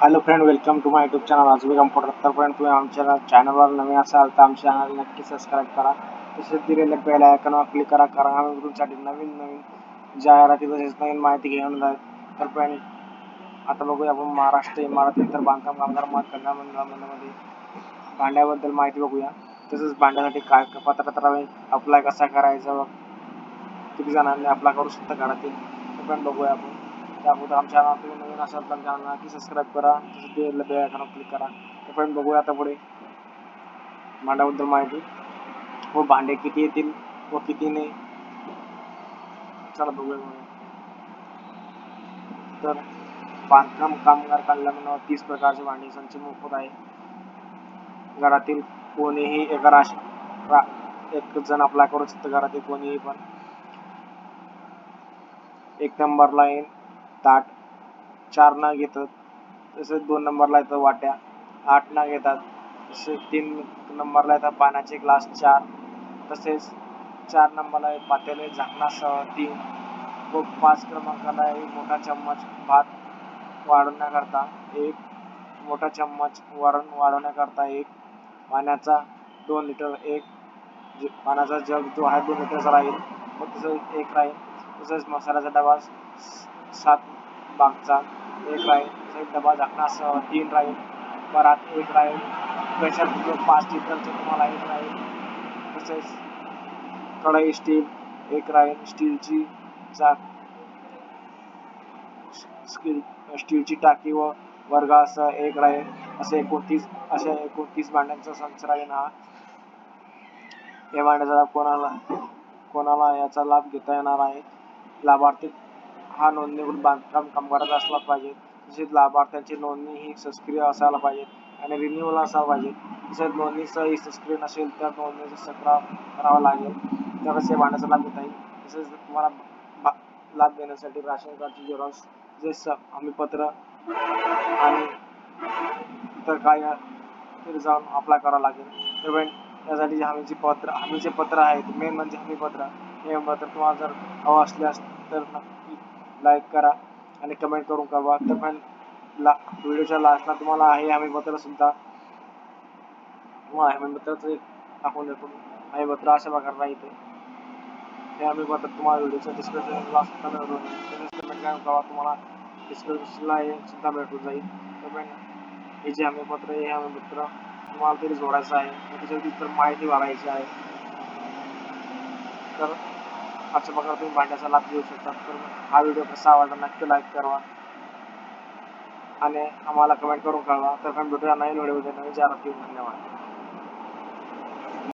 Hello friend welcome to my YouTube channel आज मी computer तर तुम्ही आमच्या चॅनलवर नवीन असाल तर आमच्या चॅनल नक्की सबस्क्राईब करा. तसेच दिलेल्या बेल आयकॉनवर क्लिक करा कारण आम्ही तुमच्यासाठी नवीन नवीन जाहिराती तसेच नवीन माहिती घेऊन जाईल तर फ्रेंड आता बघूया आपण महाराष्ट्र इमारत इतर बांधकाम कामगार मत कल्याण मंडळामध्ये भांड्याबद्दल माहिती बघूया. तसेच भांड्यासाठी काय पात्रता अप्लाय कसा करायचा किती जणांनी अप्लाय करू शकता घरातील. ते पण बघूया आपण. त्याबद्दल आमच्या तुम्ही नवीन असाल तर चॅनल नक्की सबस्क्राईब करा तसं ते बेल आयकॉनवर क्लिक करा ते पण बघूया आता पुढे भांड्याबद्दल माहिती व भांडे किती येतील व किती नाही चला बघूया तर बांधकाम कामगार कल्याण तीस प्रकारचे भांडे संच मोफत आहे घरातील कोणीही एका राश एक जण अप्लाय करू शकतो घरातील कोणीही पण एक नंबरला येईल ताट चार नाग येतात तसेच दोन नंबरला येतात वाट्या आठ नाग येतात तसेच तीन नंबरला येतात पाण्याचे ग्लास चार तसेच चार नंबरला एक पातेले झाकणासह तीन व पाच क्रमांकाला एक मोठा चम्मच भात वाढवण्याकरता एक मोठा चम्मच वरण वाढवण्याकरता एक पाण्याचा दोन लिटर एक पाण्याचा जग जो आहे दोन लिटरचा राहील व तसंच एक राहील तसेच मसाल्याचा डबा सात बागचा एक राहील एक डबा झाकणासह तीन राहील परात एक राहील प्रेशर कुकर पाच लिटरचं तुम्हाला एक राहील तसेच कढई स्टील एक राहील स्टीलची चा स्टील स्टीलची टाकी व वर्गासह एक राहील असे एकोणतीस अशा एकोणतीस भांड्यांचा संच राहील हा या भांड्याचा कोणाला कोणाला याचा लाभ घेता येणार आहे? लाभार्थी हा नोंदणीकृत बांधकाम कामगाराचा असला पाहिजे. तसेच लाभार्थ्यांची नोंदणी ही सक्रिय असायला पाहिजे आणि रिन्यूअल असायला पाहिजे. तसेच नोंदणीसह ही सक्रिय नसेल तर नोंदणीचा सक्रा करावा लागेल. तरच या भांड्याचा लाभ घेता येईल. तसेच तुम्हाला लाभ देण्यासाठी राशन कार्डची झेरॉक्स तसेच हमीपत्र आणि इतर काय जाऊन अप्लाय करावं लागेल. तर त्यासाठी जे हमीचे पत्र हमीचे पत्र आहेत मेन म्हणजे हमीपत्र. हे पत्र तुम्हाला जर हवं असल्यास तर लाईक करा आणि कमेंट करून कळवा. तर पण ला व्हिडिओच्या लास्टला तुम्हाला आहे आम्ही हमीपत्र सुद्धा. तुम्हाला हमीपत्राचं एक टाकून देतो. हमीपत्र अशा प्रकारे राहते हे आम्ही हमीपत्र तुम्हाला व्हिडिओच्या डिस्क्रिप्शनला सुद्धा मिळून कमेंट करून कळवा तुम्हाला डिस्क्रिप्शनला हे सुद्धा भेटून जाईल. तर पण हे जे आम्ही पत्र हे आम्ही हमीपत्र तुम्हाला तरी जोडायचं आहे. त्याच्यावरती तर माहिती वाढायची आहे. तर अशा प्रकारे तुम्ही भांड्याचा लाभ घेऊ शकता. तर हा व्हिडिओ कसा आवडला नक्की लाईक करा. आणि आम्हाला कमेंट करून कळवा. तर पण भेटूया नवीन व्हिडिओ नवीन जाहिरात धन्यवाद.